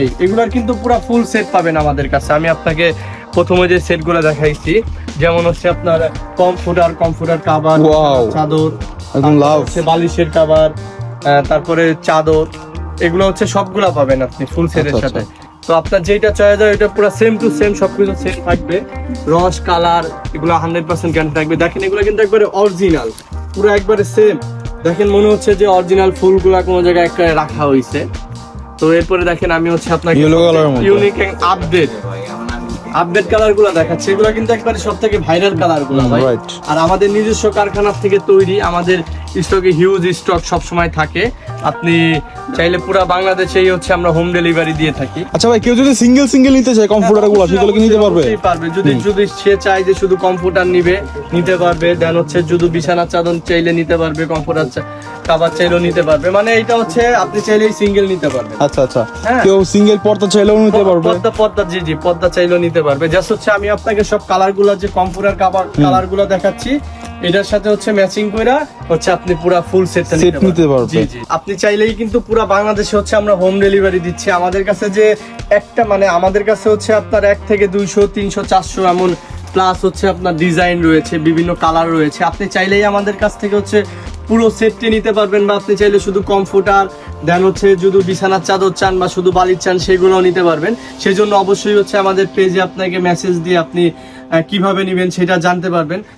এই এগুলার কিন্তু পুরো ফুল সেট পাবেন আমাদের কাছে। আমি আপনাকে প্রথমে যে সেটগুলো দেখাইছি যেমন হচ্ছে আপনার কমফোর্টার কমফোর্টার কাভার চাদর একদম লাভ বালিশের কাভার তারপরে চাদর এগুলো হচ্ছে সবগুলা পাবেন আপনি ফুল সেটের আচ্ছা, সাথে। তো আপনার যেটা চয়েস হয় এটা পুরো সেম টু সেম সবকিছু সেম থাকবে। রস কালার এগুলো হান্ড্রেড পার্সেন্ট গ্যারান্টি থাকবে। দেখেন এগুলো কিন্তু একবারে অরিজিনাল পুরো একবারে সেম দেখেন মনে হচ্ছে যে অরিজিনাল ফুলগুলা কোনো জায়গায় একটা রাখা হয়েছে তো এরপরে দেখেন আমি হচ্ছে আপনাকে। ইউনিক আপডেট আপডেট কালারগুলো দেখাচ্ছে। এগুলো কিন্তু একবারে সব থেকে ভাইরাল কালারগুলো আর আমাদের নিজস্ব কারখানা থেকে তৈরি আমাদের স্টকে হিউজ স্টক সব সময় থাকে। আপনি চাইলে পুরো বাংলাদেশেই হচ্ছে আমরা হোম ডেলিভারি দিয়ে থাকি। আচ্ছা ভাই কেউ যদি সিঙ্গেল সিঙ্গেল নিতে চায় কম্পিউটারগুলো সেগুলো কি নিতে পারবে? পারবে। যদি যদি সে চায় যে শুধু কম্পিউটার নিবে নিতে পারবে। দেন হচ্ছে যদি বিছানা চাদর চাইলে নিতে পারবে কম্পিউটার কাবার চাইলেও নিতে পারবে। মানে এটা হচ্ছে আপনি চাইলেই সিঙ্গেল নিতে পারবেন। আচ্ছা আচ্ছা। হ্যাঁ। কেউ সিঙ্গেল পর্দা চাইলেও নিতে পারবে। পদ্মা পদ্মা জি জি পদ্মা চাইলেও নিতে পারবে। জাস্ট হচ্ছে আমি আপনাকে সব কালারগুলো যে কম্পিউটার কাভার কালারগুলো দেখাচ্ছি এটার সাথে হচ্ছে ম্যাচিং কইরা হচ্ছে আপনি পুরো ফুল সেট নিতে পারবে। জি জি। আপনি চাইলেই কিন্তু পুরো বাংলাদেশে হচ্ছে আমরা হোম ডেলিভারি দিচ্ছি। আমাদের কাছে যে একটা মানে আমাদের কাছে হচ্ছে আপনার এক থেকে দুইশো, তিনশো, চারশো এমন প্লাস হচ্ছে আপনার ডিজাইন রয়েছে, বিভিন্ন কালার রয়েছে। আপনি চাইলেই আমাদের কাছ থেকে হচ্ছে পুরো সেটটি নিতে পারবেন বা আপনি চাইলে শুধু কমফোর্টার দেন হচ্ছে যদি বিছানার চাদর চান বা শুধু বালির চান, সেগুলোও নিতে পারবেন। সেজন্য অবশ্যই হচ্ছে আমাদের পেজে আপনাকে মেসেজ দিয়ে আপনি কীভাবে নেবেন সেটা জানতে পারবেন।